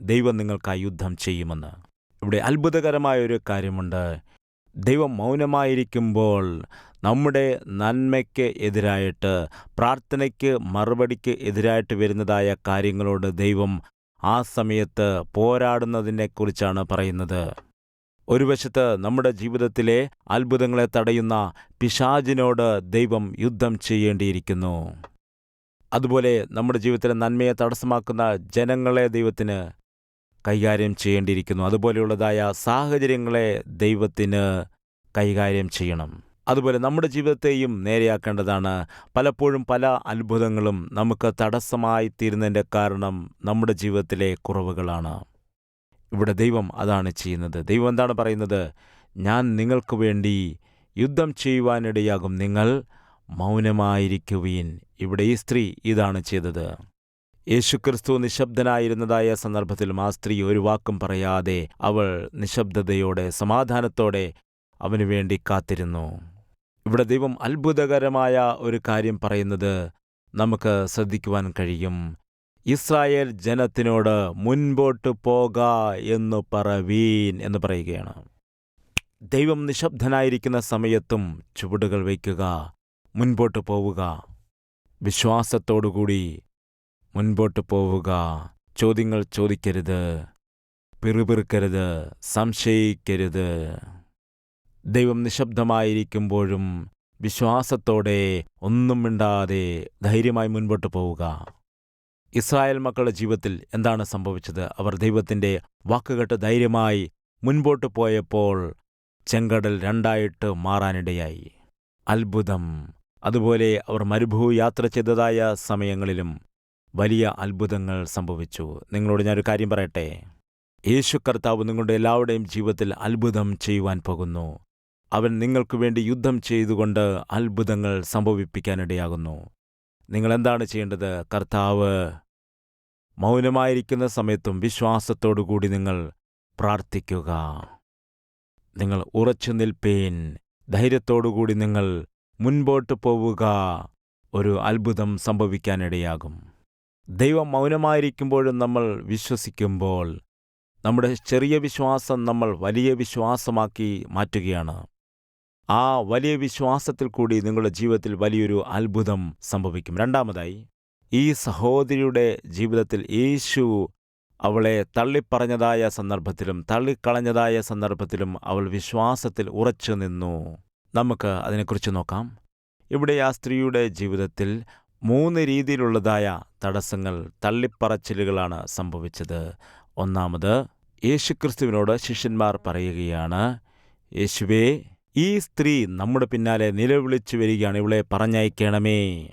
ദൈവം നിങ്ങൾക്കായി യുദ്ധം ചെയ്യുമെന്ന്. ഇവിടെ അത്ഭുതകരമായൊരു കാര്യമുണ്ട്. ദൈവം മൗനമായിരിക്കുമ്പോൾ നമ്മുടെ നന്മയ്ക്ക് എതിരായിട്ട് പ്രാർത്ഥനയ്ക്ക് മറുപടിക്ക് എതിരായിട്ട് വരുന്നതായ കാര്യങ്ങളോട് ദൈവം ആ സമയത്ത് പോരാടുന്നതിനെക്കുറിച്ചാണ് പറയുന്നത്. ഒരു വശത്ത് നമ്മുടെ ജീവിതത്തിലെ അത്ഭുതങ്ങളെ തടയുന്ന പിശാചിനോട് ദൈവം യുദ്ധം ചെയ്യേണ്ടിയിരിക്കുന്നു. അതുപോലെ നമ്മുടെ ജീവിതത്തിലെ നന്മയെ തടസ്സമാക്കുന്ന ജനങ്ങളെ ദൈവത്തിന് കൈകാര്യം ചെയ്യേണ്ടിയിരിക്കുന്നു. അതുപോലെയുള്ളതായ സാഹചര്യങ്ങളെ ദൈവത്തിന് കൈകാര്യം ചെയ്യണം. അതുപോലെ നമ്മുടെ ജീവിതത്തെയും നേരെയാക്കേണ്ടതാണ്. പലപ്പോഴും പല അത്ഭുതങ്ങളും നമുക്ക് തടസ്സമായി തീരുന്നതിന്റെ കാരണം നമ്മുടെ ജീവിതത്തിലെ കുറവുകളാണ്. ഇവിടെ ദൈവം അതാണ് ചെയ്യുന്നത്. ദൈവം എന്താണ് പറയുന്നത്? ഞാൻ നിങ്ങൾക്ക് വേണ്ടി യുദ്ധം ചെയ്യുവാനിടയാകും. നിങ്ങൾ മൗനമായിരിക്കുവീൻ. ഇവിടെ ഈ സ്ത്രീ ഇതാണ് ചെയ്തത്. യേശുക്രിസ്തു നിശബ്ദനായിരുന്നതായ സന്ദർഭത്തിൽ ആ സ്ത്രീ ഒരു വാക്കും പറയാതെ അവൾ നിശബ്ദതയോടെ സമാധാനത്തോടെ അവനു വേണ്ടി കാത്തിരുന്നു. ഇവിടെ ദൈവം അത്ഭുതകരമായ ഒരു കാര്യം പറയുന്നത് നമുക്ക് ശ്രദ്ധിക്കുവാൻ കഴിയും. ഇസ്രായേൽ ജനത്തിനോട് മുൻപോട്ട് പോക എന്ന് പറവീൻ എന്ന് പറയുകയാണ്. ദൈവം നിശബ്ദനായിരിക്കുന്ന സമയത്തും ചുവടുകൾ വയ്ക്കുക മുൻപോട്ട് പോവുക. വിശ്വാസത്തോടുകൂടി മുൻപോട്ട് പോവുക. ചോദ്യങ്ങൾ ചോദിക്കരുത്. പിറുപിറുക്കരുത്. സംശയിക്കരുത്. ദൈവം നിശബ്ദമായിരിക്കുമ്പോഴും വിശ്വാസത്തോടെ ഒന്നും മിണ്ടാതെ ധൈര്യമായി മുൻപോട്ട് പോവുക. ഇസ്രായേൽ മക്കളുടെ ജീവിതത്തിൽ എന്താണ് സംഭവിച്ചത്? അവർ ദൈവത്തിന്റെ വാക്കുകെട്ട് ധൈര്യമായി മുൻപോട്ട് പോയപ്പോൾ ചെങ്കടൽ രണ്ടായിട്ട് മാറാനിടയായി. അത്ഭുതം. അതുപോലെ അവർ മരുഭൂ യാത്ര ചെയ്തതായ സമയങ്ങളിലും വലിയ അത്ഭുതങ്ങൾ സംഭവിച്ചു. നിങ്ങളോട് ഞാനൊരു കാര്യം പറയട്ടെ? യേശു കർത്താവ് നിങ്ങളുടെ എല്ലാവരുടെയും ജീവിതത്തിൽ അത്ഭുതം ചെയ്യുവാൻ പോകുന്നു. അവൻ നിങ്ങൾക്കു വേണ്ടി യുദ്ധം ചെയ്തുകൊണ്ട് അത്ഭുതങ്ങൾ സംഭവിപ്പിക്കാനിടയാകുന്നു. നിങ്ങളെന്താണ് ചെയ്യേണ്ടത്? കർത്താവ് മൗനമായിരിക്കുന്ന സമയത്തും വിശ്വാസത്തോടുകൂടി നിങ്ങൾ പ്രാർത്ഥിക്കുക. നിങ്ങൾ ഉറച്ചു നിൽപ്പേൻ. ധൈര്യത്തോടുകൂടി നിങ്ങൾ മുൻപോട്ട് പോവുക. ഒരു അത്ഭുതം സംഭവിക്കാനിടയാകും. ദൈവം മൗനമായിരിക്കുമ്പോഴും നമ്മൾ വിശ്വസിക്കുമ്പോൾ നമ്മുടെ ചെറിയ വിശ്വാസം നമ്മൾ വലിയ വിശ്വാസമാക്കി മാറ്റുകയാണ്. ആ വലിയ വിശ്വാസത്തിൽ കൂടി നിങ്ങളുടെ ജീവിതത്തിൽ വലിയൊരു അത്ഭുതം സംഭവിക്കും. രണ്ടാമതായി ഈ സഹോദരിയുടെ ജീവിതത്തിൽ യേശു അവളെ തള്ളിപ്പറഞ്ഞതായ സന്ദർഭത്തിലും തള്ളിക്കളഞ്ഞതായ സന്ദർഭത്തിലും അവൾ വിശ്വാസത്തിൽ ഉറച്ചു നിന്നു. നമുക്ക് അതിനെക്കുറിച്ച് നോക്കാം. ഇവിടെ ആ സ്ത്രീയുടെ ജീവിതത്തിൽ മൂന്ന് രീതിയിലുള്ളതായ തടസ്സങ്ങൾ തള്ളിപ്പറച്ചിലുകളാണ് സംഭവിച്ചത്. ഒന്നാമത് യേശുക്രിസ്തുവിനോട് ശിഷ്യന്മാർ പറയുകയാണ് യേശുവേ ഈ സ്ത്രീ നമ്മുടെ പിന്നാലെ നിലവിളിച്ചു വരികയാണ് ഇവളെ പറഞ്ഞയക്കണമേ.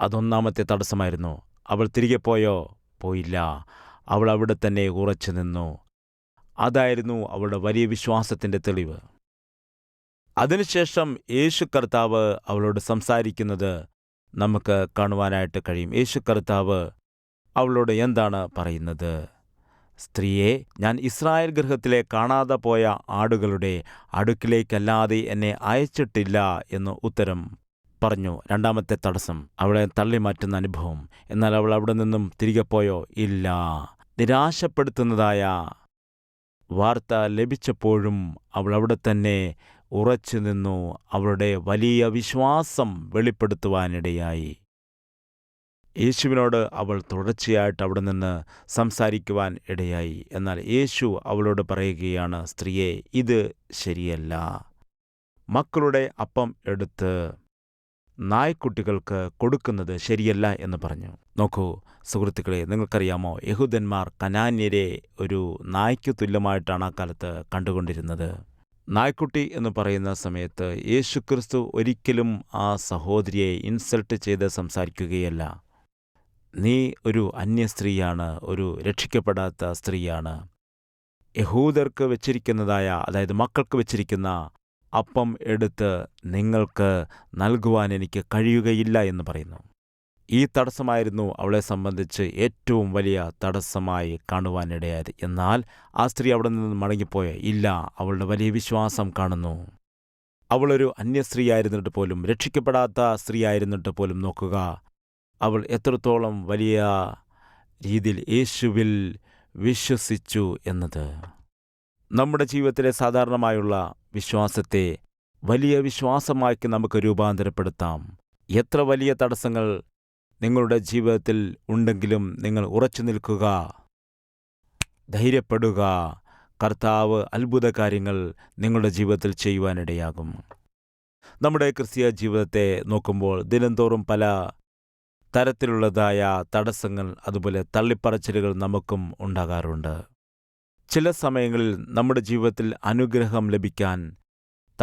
അതൊന്നാമത്തെ തടസ്സമായിരുന്നു. അവൾ തിരികെ പോയോ? പോയില്ല. അവൾ അവിടെ തന്നെ ഉറച്ചു നിന്നു. അതായിരുന്നു അവളുടെ വലിയ വിശ്വാസത്തിന്റെ തെളിവ്. അതിനുശേഷം യേശു കർത്താവ് അവളോട് സംസാരിക്കുന്നത് നമുക്ക് കാണുവാനായിട്ട് കഴിയും. യേശു കർത്താവ് അവളോട് എന്താണ് പറയുന്നത്? സ്ത്രീയെ ഞാൻ ഇസ്രായേൽ ഗൃഹത്തിലെ കാണാതെ പോയ ആടുകളുടെ അടുക്കിലേക്കല്ലാതെ എന്നെ അയച്ചിട്ടില്ല എന്ന് ഉത്തരം പറഞ്ഞു. രണ്ടാമത്തെ തടസ്സം അവളെ തള്ളി മാറ്റുന്ന അനുഭവം. എന്നാൽ അവൾ അവിടെ നിന്നും തിരികെ പോയോ? ഇല്ല. നിരാശപ്പെടുത്തുന്നതായ വാർത്ത ലഭിച്ചപ്പോഴും അവൾ അവിടെ തന്നെ ഉറച്ചു അവരുടെ വലിയ വിശ്വാസം വെളിപ്പെടുത്തുവാനിടയായി. യേശുവിനോട് അവൾ തുടർച്ചയായിട്ട് അവിടെ നിന്ന് സംസാരിക്കുവാൻ ഇടയായി. എന്നാൽ യേശു അവളോട് പറയുകയാണ് സ്ത്രീയെ ഇത് ശരിയല്ല. മക്കളുടെ അപ്പം എടുത്ത് നായ്ക്കുട്ടികൾക്ക് കൊടുക്കുന്നത് ശരിയല്ല എന്ന് പറഞ്ഞു. നോക്കൂ സുഹൃത്തുക്കളെ നിങ്ങൾക്കറിയാമോ യഹൂദന്മാർ കനാന്യരെ ഒരു നായ്ക്കു തുല്യമായിട്ടാണ് ആ കാലത്ത് കണ്ടുകൊണ്ടിരുന്നത്. നായ്ക്കുട്ടി എന്ന് പറയുന്ന സമയത്ത് യേശുക്രിസ്തു ഒരിക്കലും ആ സഹോദരിയെ ഇൻസൾട്ട് ചെയ്ത് സംസാരിക്കുകയല്ല. നീ ഒരു അന്യ സ്ത്രീയാണ് ഒരു രക്ഷിക്കപ്പെടാത്ത സ്ത്രീയാണ്. യഹൂദർക്ക് വെച്ചിരിക്കുന്നതായ അതായത് മക്കൾക്ക് വെച്ചിരിക്കുന്ന അപ്പം എടുത്ത് നിങ്ങൾക്ക് നൽകുവാൻ എനിക്ക് കഴിയുകയില്ല എന്ന് പറയുന്നു. ഈ തടസ്സമായിരുന്നു അവളെ സംബന്ധിച്ച് ഏറ്റവും വലിയ തടസ്സമായി കാണുവാനിടയായത്. എന്നാൽ ആ സ്ത്രീ അവിടെ നിന്ന് മടങ്ങിപ്പോയ ഇല്ല അവളുടെ വലിയ വിശ്വാസം കാണുന്നു. അവളൊരു അന്യ സ്ത്രീയായിരുന്നിട്ട് പോലും രക്ഷിക്കപ്പെടാത്ത സ്ത്രീയായിരുന്നിട്ട് പോലും നോക്കുക. അവൾ എത്രത്തോളം വലിയ രീതിയിൽ യേശുവിൽ വിശ്വസിച്ചു എന്നത്. നമ്മുടെ ജീവിതത്തിലെ സാധാരണമായുള്ള വിശ്വാസത്തെ വലിയ വിശ്വാസമാക്കി നമുക്ക് രൂപാന്തരപ്പെടുത്താം. എത്ര വലിയ തടസ്സങ്ങൾ നിങ്ങളുടെ ജീവിതത്തിൽ ഉണ്ടെങ്കിലും നിങ്ങൾ ഉറച്ചു നിൽക്കുക. ധൈര്യപ്പെടുക. കർത്താവ് അത്ഭുത കാര്യങ്ങൾ നിങ്ങളുടെ ജീവിതത്തിൽ ചെയ്യുവാനിടയാകും. നമ്മുടെ ക്രിസ്തീയ ജീവിതത്തെ നോക്കുമ്പോൾ ദിനംതോറും പല തരത്തിലുള്ളതായ തടസ്സങ്ങൾ അതുപോലെ തള്ളിപ്പറച്ചിലുകൾ നമുക്കും ഉണ്ടാകാറുണ്ട്. ചില സമയങ്ങളിൽ നമ്മുടെ ജീവിതത്തിൽ അനുഗ്രഹം ലഭിക്കാൻ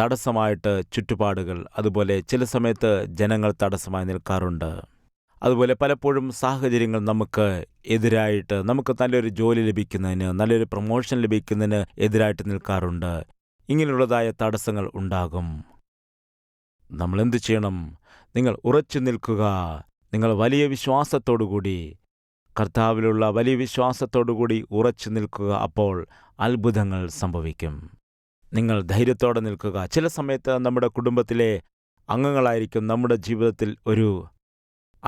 തടസ്സമായിട്ട് ചുറ്റുപാടുകൾ അതുപോലെ ചില സമയത്ത് ജനങ്ങൾ തടസ്സമായി നിൽക്കാറുണ്ട്. അതുപോലെ പലപ്പോഴും സാഹചര്യങ്ങൾ നമുക്ക് എതിരായിട്ട് നമുക്ക് നല്ലൊരു ജോലി ലഭിക്കുന്നതിന് നല്ലൊരു പ്രൊമോഷൻ ലഭിക്കുന്നതിന് എതിരായിട്ട് നിൽക്കാറുണ്ട്. ഇങ്ങനെയുള്ളതായ തടസ്സങ്ങൾ ഉണ്ടാകും. നമ്മൾ എന്തു ചെയ്യണം? നിങ്ങൾ ഉറച്ചു നിൽക്കുക. നിങ്ങൾ വലിയ വിശ്വാസത്തോടുകൂടി കർത്താവിലുള്ള വലിയ വിശ്വാസത്തോടുകൂടി ഉറച്ചു നിൽക്കുക. അപ്പോൾ അത്ഭുതങ്ങൾ സംഭവിക്കും. നിങ്ങൾ ധൈര്യത്തോടെ നിൽക്കുക. ചില സമയത്ത് നമ്മുടെ കുടുംബത്തിലെ അംഗങ്ങളായിരിക്കും നമ്മുടെ ജീവിതത്തിൽ ഒരു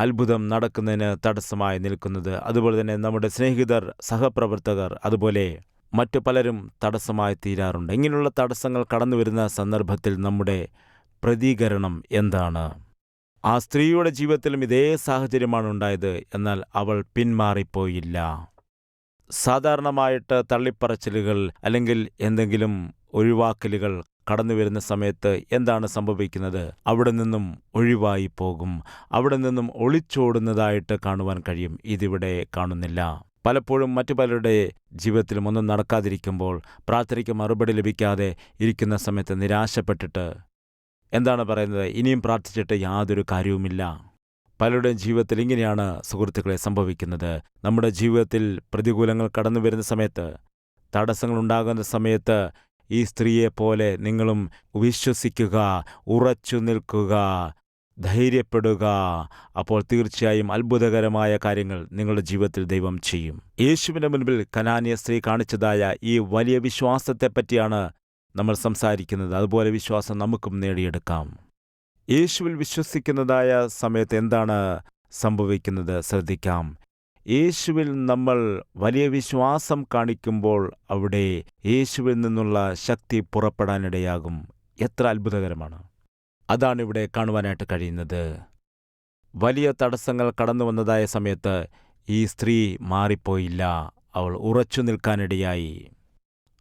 അത്ഭുതം നടക്കുന്നതിന് തടസ്സമായി നിൽക്കുന്നത്. അതുപോലെ തന്നെ നമ്മുടെ സ്നേഹിതർ സഹപ്രവർത്തകർ അതുപോലെ മറ്റു പലരും തടസ്സമായി തീരാറുണ്ട്. ഇങ്ങനെയുള്ള തടസ്സങ്ങൾ കടന്നു വരുന്ന സന്ദർഭത്തിൽ നമ്മുടെ പ്രതികരണം എന്താണ്? ആ സ്ത്രീയുടെ ജീവിതത്തിലും ഇതേ സാഹചര്യമാണ് ഉണ്ടായത്. എന്നാൽ അവൾ പിന്മാറിപ്പോയില്ല. സാധാരണമായിട്ട് തള്ളിപ്പറച്ചിലുകൾ അല്ലെങ്കിൽ എന്തെങ്കിലും ഒഴിവാക്കലുകൾ കടന്നു വരുന്ന സമയത്ത് എന്താണ് സംഭവിക്കുന്നത്? അവിടെ നിന്നും ഒഴിവായി പോകും. അവിടെ നിന്നും ഒളിച്ചോടുന്നതായിട്ട് കാണുവാൻ കഴിയും. ഇതിവിടെ കാണുന്നില്ല. പലപ്പോഴും മറ്റു പലരുടെ ജീവിതത്തിലും ഒന്നും നടക്കാതിരിക്കുമ്പോൾ പ്രാർത്ഥനയ്ക്ക് മറുപടി ലഭിക്കാതെ ഇരിക്കുന്ന സമയത്ത് നിരാശപ്പെട്ടിട്ട് എന്താണ് പറയുന്നത്? ഇനിയും പ്രാർത്ഥിച്ചിട്ട് യാതൊരു കാര്യവുമില്ല. പലരുടെയും ജീവിതത്തിൽ ഇങ്ങനെയാണ് സുഹൃത്തുക്കളെ സംഭവിക്കുന്നത്. നമ്മുടെ ജീവിതത്തിൽ പ്രതികൂലങ്ങൾ കടന്നു വരുന്ന സമയത്ത് തടസ്സങ്ങൾ ഉണ്ടാകുന്ന സമയത്ത് ഈ സ്ത്രീയെപ്പോലെ നിങ്ങളും വിശ്വസിക്കുക ഉറച്ചു നിൽക്കുക ധൈര്യപ്പെടുക. അപ്പോൾ തീർച്ചയായും അത്ഭുതകരമായ കാര്യങ്ങൾ നിങ്ങളുടെ ജീവിതത്തിൽ ദൈവം ചെയ്യും. യേശുവിന്റെ മുൻപിൽ കനാനിയ സ്ത്രീ കാണിച്ചതായ ഈ വലിയ വിശ്വാസത്തെപ്പറ്റിയാണ് നമ്മൾ സംസാരിക്കുന്നത്. അതുപോലെ വിശ്വാസം നമുക്കും നേടിയെടുക്കാം. യേശുവിൽ വിശ്വസിക്കുന്നതായ സമയത്ത് എന്താണ് സംഭവിക്കുന്നത്? ശ്രദ്ധിക്കാം. യേശുവിൽ നമ്മൾ വലിയ വിശ്വാസം കാണിക്കുമ്പോൾ അവിടെ യേശുവിൽ നിന്നുള്ള ശക്തി പുറപ്പെടാനിടയാകും. എത്ര അത്ഭുതകരമാണ്. അതാണ് ഇവിടെ കാണുവാനായിട്ട് കഴിയുന്നത്. വലിയ തടസ്സങ്ങൾ കടന്നു വന്നതായ സമയത്ത് ഈ സ്ത്രീ മാറിപ്പോയില്ല. അവൾ ഉറച്ചു നിൽക്കാനിടയായി.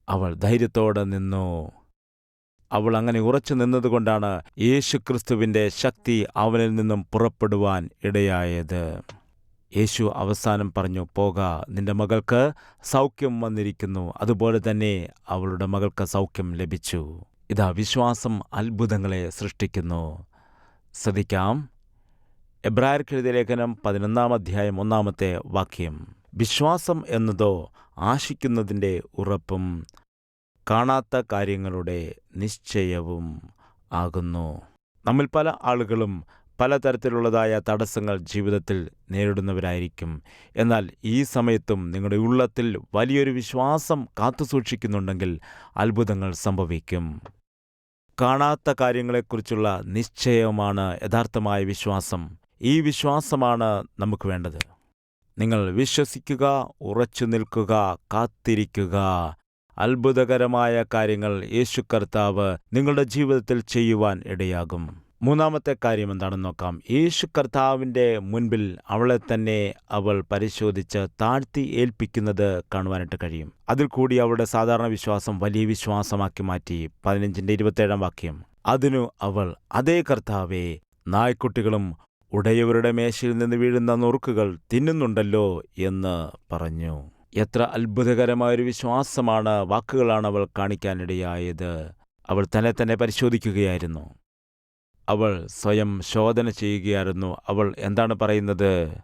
അവൾ ധൈര്യത്തോടെ നിന്നു. അവൾ അങ്ങനെ ഉറച്ചു നിന്നതുകൊണ്ടാണ് യേശുക്രിസ്തുവിന്റെ ശക്തി അവനിൽ നിന്നും പുറപ്പെടുവാൻ ഇടയായത്. യേശു അവസാനം പറഞ്ഞു പോക നിന്റെ മകൾക്ക് സൗഖ്യം വന്നിരിക്കുന്നു. അതുപോലെ തന്നെ അവളുടെ മകൾക്ക് സൗഖ്യം ലഭിച്ചു. ഇതാ വിശ്വാസം അത്ഭുതങ്ങളെ സൃഷ്ടിക്കുന്നു. ശ്രദ്ധിക്കാം. എബ്രായർക്കെഴുതിയ ലേഖനം പതിനൊന്നാം അധ്യായം ഒന്നാമത്തെ വാക്യം. വിശ്വാസം എന്നതോ ആശിക്കുന്നതിന്റെ ഉറപ്പും കാണാത്ത കാര്യങ്ങളുടെ നിശ്ചയവും ആകുന്നു. നമ്മിൽ പല ആളുകളും പലതരത്തിലുള്ളതായ തടസ്സങ്ങൾ ജീവിതത്തിൽ നേരിടുന്നവരായിരിക്കും. എന്നാൽ ഈ സമയത്തും നിങ്ങളുടെ ഉള്ളത്തിൽ വലിയൊരു വിശ്വാസം കാത്തുസൂക്ഷിക്കുന്നുണ്ടെങ്കിൽ അത്ഭുതങ്ങൾ സംഭവിക്കും. കാണാത്ത കാര്യങ്ങളെക്കുറിച്ചുള്ള നിശ്ചയമാണ് യഥാർത്ഥമായ വിശ്വാസം. ഈ വിശ്വാസമാണ് നമുക്ക് വേണ്ടത്. നിങ്ങൾ വിശ്വസിക്കുക ഉറച്ചു നിൽക്കുക കാത്തിരിക്കുക. അത്ഭുതകരമായ കാര്യങ്ങൾ യേശു കർത്താവ് നിങ്ങളുടെ ജീവിതത്തിൽ ചെയ്യുവാൻ ഇടയാകും. മൂന്നാമത്തെ കാര്യം എന്താണെന്ന് നോക്കാം. യേശു കർത്താവിന്റെ മുൻപിൽ അവളെ തന്നെ അവൾ പരിശോധിച്ച് താഴ്ത്തി ഏൽപ്പിക്കുന്നത് കാണുവാനായിട്ട് കഴിയും. അതിൽ കൂടി അവളുടെ സാധാരണ വിശ്വാസം വലിയ വിശ്വാസമാക്കി മാറ്റി. പതിനഞ്ചിന്റെ ഇരുപത്തേഴാം വാക്യം. അതിനു അവൾ അതേ കർത്താവേ നായ്ക്കുട്ടികളും ഉടയവരുടെ മേശയിൽ നിന്ന് വീഴുന്ന നുറുക്കുകൾ തിന്നുന്നുണ്ടല്ലോ എന്ന് പറഞ്ഞു. എത്ര അത്ഭുതകരമായൊരു വിശ്വാസമാണ് വാക്കുകളാണ് അവൾ കാണിക്കാനിടയായത്. അവൾ തന്നെ തന്നെ പരിശോധിക്കുകയായിരുന്നു. അവൾ സ്വയം ശോധന ചെയ്യുകയായിരുന്നു. അവൾ എന്താണ് പറയുന്നത്?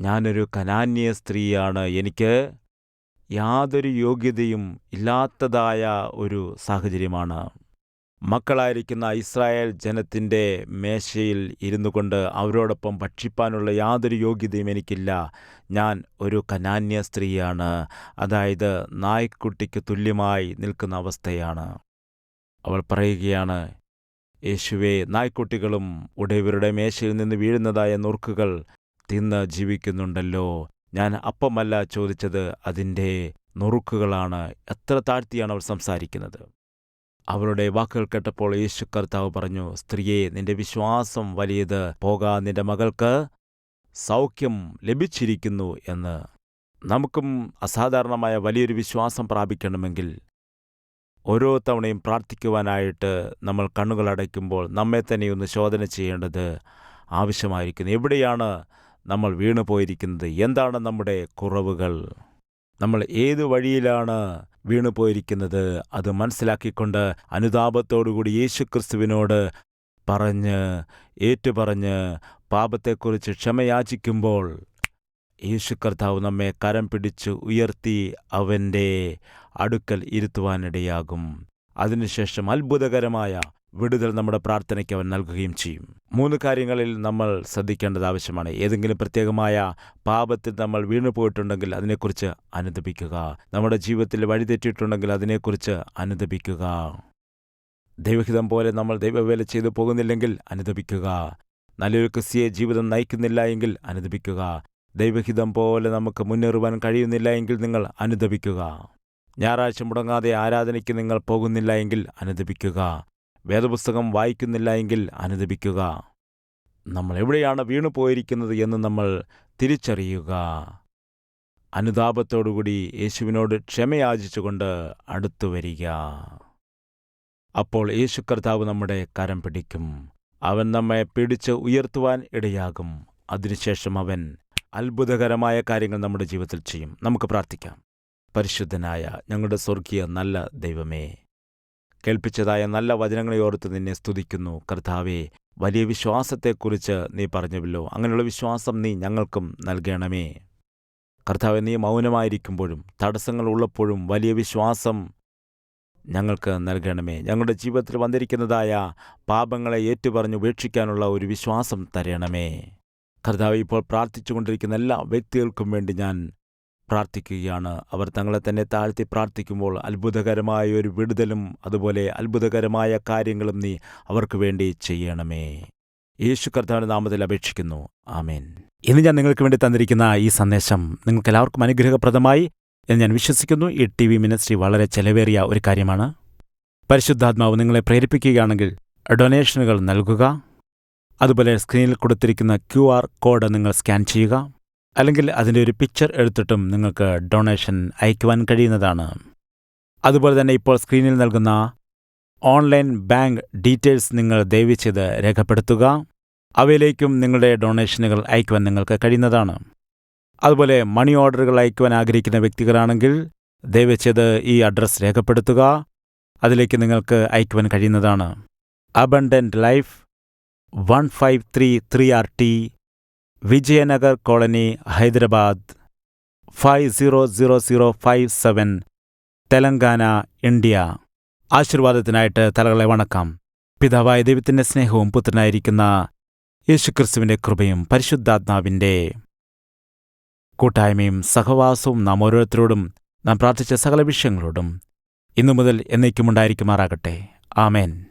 ഞാനൊരു കനാന്യ സ്ത്രീയാണ്. എനിക്ക് യാതൊരു യോഗ്യതയും ഇല്ലാത്തതായ ഒരു സാഹചര്യമാണ്. മക്കളായിരിക്കുന്ന ഇസ്രായേൽ ജനത്തിന്റെ മേശയിൽ ഇരുന്നു കൊണ്ട് അവരോടൊപ്പം ഭക്ഷിപ്പാനുള്ള യാതൊരു യോഗ്യതയും എനിക്കില്ല. ഞാൻ ഒരു കനാന്യ സ്ത്രീയാണ്. അതായത് നായ്ക്കുട്ടിക്ക് തുല്യമായി നിൽക്കുന്ന അവസ്ഥയാണ്. അവൾ പറയുകയാണ് യേശുവെ നായ്ക്കുട്ടികളും ഉടയവരുടെ മേശയിൽ നിന്ന് വീഴുന്നതായ നുറുക്കുകൾ തിന്ന് ജീവിക്കുന്നുണ്ടല്ലോ. ഞാൻ അപ്പമല്ല ചോദിച്ചത് അതിന്റെ നുറുക്കുകളാണ്. എത്ര താഴ്ത്തിയാണ് അവർ സംസാരിക്കുന്നത്? അവരുടെ വാക്കുകൾ കേട്ടപ്പോൾ യേശു കർത്താവ് പറഞ്ഞു സ്ത്രീയെ നിന്റെ വിശ്വാസം വലിയത് പോകാ നിന്റെ മകൾക്ക് സൗഖ്യം ലഭിച്ചിരിക്കുന്നു എന്ന്. നമുക്കും അസാധാരണമായ വലിയൊരു വിശ്വാസം പ്രാപിക്കണമെങ്കിൽ ഓരോ തവണയും പ്രാർത്ഥിക്കുവാനായിട്ട് നമ്മൾ കണ്ണുകൾ അടയ്ക്കുമ്പോൾ നമ്മെ തന്നെ ഒന്ന് ശോധന ചെയ്യേണ്ടത് ആവശ്യമായിരിക്കുന്നു. എവിടെയാണ് നമ്മൾ വീണു പോയിരിക്കുന്നത്? എന്താണ് നമ്മുടെ കുറവുകൾ? നമ്മൾ ഏത് വഴിയിലാണ് വീണു പോയിരിക്കുന്നത്? അത് മനസ്സിലാക്കിക്കൊണ്ട് അനുതാപത്തോടുകൂടി യേശുക്രിസ്തുവിനോട് പറഞ്ഞ് ഏറ്റുപറഞ്ഞ് പാപത്തെക്കുറിച്ച് ക്ഷമയാചിക്കുമ്പോൾ യേശു കർത്താവ് നമ്മെ കരം പിടിച്ച് ഉയർത്തി അവന്റെ അടുക്കൽ ഇരുത്തുവാനിടയാകും. അതിനുശേഷം അത്ഭുതകരമായ വിടുതൽ നമ്മുടെ പ്രാർത്ഥനയ്ക്ക് അവൻ നൽകുകയും ചെയ്യും. മൂന്ന് കാര്യങ്ങളിൽ നമ്മൾ ശ്രദ്ധിക്കേണ്ടത് ആവശ്യമാണ്. ഏതെങ്കിലും പ്രത്യേകമായ പാപത്തിൽ നമ്മൾ വീണു പോയിട്ടുണ്ടെങ്കിൽ അതിനെക്കുറിച്ച് അനുദപിക്കുക. നമ്മുടെ ജീവിതത്തിൽ വഴിതെറ്റിയിട്ടുണ്ടെങ്കിൽ അതിനെക്കുറിച്ച് അനുദപിക്കുക. ദൈവഹിതം പോലെ നമ്മൾ ദൈവവേല ചെയ്തു പോകുന്നില്ലെങ്കിൽ അനുദപിക്കുക. നല്ലൊരു ക്രിസ്തീയ ജീവിതം നയിക്കുന്നില്ല എങ്കിൽ അനുദപിക്കുക. ദൈവഹിതം പോലെ നമുക്ക് മുന്നേറുവാൻ കഴിയുന്നില്ല എങ്കിൽ നിങ്ങൾ അനുദപിക്കുക. ഞായറാഴ്ച മുടങ്ങാതെ ആരാധനയ്ക്ക് നിങ്ങൾ പോകുന്നില്ല എങ്കിൽ അനുദപിക്കുക. വേദപുസ്തകം വായിക്കുന്നില്ല എങ്കിൽ അനുദപിക്കുക. നമ്മൾ എവിടെയാണ് വീണു പോയിരിക്കുന്നത് എന്ന് നമ്മൾ തിരിച്ചറിയുക. അനുതാപത്തോടുകൂടി യേശുവിനോട് ക്ഷമയാചിച്ചുകൊണ്ട് അടുത്തു വരിക. അപ്പോൾ യേശു കർത്താവ് നമ്മുടെ കരം പിടിക്കും. അവൻ നമ്മെ പിടിച്ച് ഉയർത്തുവാൻ ഇടയാകും. അതിനുശേഷം അവൻ അത്ഭുതകരമായ കാര്യങ്ങൾ നമ്മുടെ ജീവിതത്തിൽ ചെയ്യും. നമുക്ക് പ്രാർത്ഥിക്കാം. പരിശുദ്ധനായ ഞങ്ങളുടെ സ്വർഗീയ നല്ല ദൈവമേ കേൾപ്പിച്ചതായ നല്ല വചനങ്ങളെ ഓർത്ത് നിന്നെ സ്തുതിക്കുന്നു. കർത്താവെ വലിയ വിശ്വാസത്തെക്കുറിച്ച് നീ പറഞ്ഞുവല്ലോ. അങ്ങനെയുള്ള വിശ്വാസം നീ ഞങ്ങൾക്കും നൽകണമേ. കർത്താവെ നീ മൗനമായിരിക്കുമ്പോഴും തടസ്സങ്ങൾ ഉള്ളപ്പോഴും വലിയ വിശ്വാസം ഞങ്ങൾക്ക് നൽകണമേ. ഞങ്ങളുടെ ജീവിതത്തിൽ വന്നിരിക്കുന്നതായ പാപങ്ങളെ ഏറ്റുപറഞ്ഞ് ഉപേക്ഷിക്കാനുള്ള ഒരു വിശ്വാസം തരണമേ. കർത്താവ് ഇപ്പോൾ പ്രാർത്ഥിച്ചുകൊണ്ടിരിക്കുന്ന എല്ലാ വ്യക്തികൾക്കും വേണ്ടി ഞാൻ പ്രാർത്ഥിക്കുകയാണ്. അവർ തങ്ങളെ തന്നെ താഴ്ത്തി പ്രാർത്ഥിക്കുമ്പോൾ അത്ഭുതകരമായ ഒരു വിടുതലും അതുപോലെ അത്ഭുതകരമായ കാര്യങ്ങളും നീ അവർക്ക് വേണ്ടി ചെയ്യണമേ. യേശു കർത്താവിന്റെ നാമത്തിൽ അപേക്ഷിക്കുന്നു. ആമേൻ. ഇന്ന് ഞാൻ നിങ്ങൾക്ക് വേണ്ടി തന്നിരിക്കുന്ന ഈ സന്ദേശം നിങ്ങൾക്ക് എല്ലാവർക്കും അനുഗ്രഹപ്രദമായി എന്ന് ഞാൻ വിശ്വസിക്കുന്നു. ഈ ടി വി മിനിസ്ട്രി വളരെ ചെലവേറിയ ഒരു കാര്യമാണ്. പരിശുദ്ധാത്മാവ് നിങ്ങളെ പ്രേരിപ്പിക്കുകയാണെങ്കിൽ ഡൊനേഷനുകൾ നൽകുക. അതുപോലെ സ്ക്രീനിൽ കൊടുത്തിരിക്കുന്ന ക്യു കോഡ് നിങ്ങൾ സ്കാൻ ചെയ്യുക. അല്ലെങ്കിൽ അതിന്റെ ഒരു പിക്ചർ എടുത്തിട്ടും നിങ്ങൾക്ക് ഡൊണേഷൻ അയക്കുവാൻ കഴിയുന്നതാണ്. അതുപോലെ തന്നെ ഇപ്പോൾ സ്ക്രീനിൽ നൽകുന്ന ഓൺലൈൻ ബാങ്ക് ഡീറ്റെയിൽസ് നിങ്ങൾ ദയവ് ചെയ്ത് രേഖപ്പെടുത്തുക. അവയിലേക്കും നിങ്ങളുടെ ഡൊണേഷനുകൾ അയക്കുവാൻ നിങ്ങൾക്ക് കഴിയുന്നതാണ്. അതുപോലെ മണി ഓർഡറുകൾ അയക്കുവാൻ ആഗ്രഹിക്കുന്ന വ്യക്തികളാണെങ്കിൽ ദയവ് ചെയ്ത് ഈ അഡ്രസ്സ് രേഖപ്പെടുത്തുക. അതിലേക്ക് നിങ്ങൾക്ക് അയക്കുവാൻ കഴിയുന്നതാണ്. Abundant life one five three three R T Vijayanagar colony Hyderabad. Five zero zero zero five seven Telangana India. ആശീർവാദത്തിനായിട്ട് തലകളെ വണക്കാം. പിതാവായ ദൈവത്തിന്റെ സ്നേഹവും പുത്രനായിരിക്കുന്ന യേശുക്രിസ്തുവിന്റെ കൃപയും പരിശുദ്ധാത്മാവിന്റെ കൂട്ടായ്മയും സഹവാസവും നാം ഓരോരുത്തരോടും നാം പ്രാർത്ഥിച്ച സകല വിഷയങ്ങളോടും ഇന്നു മുതൽ എന്നേക്കുമുണ്ടായിരിക്കുമാറാകട്ടെ. ആമേൻ.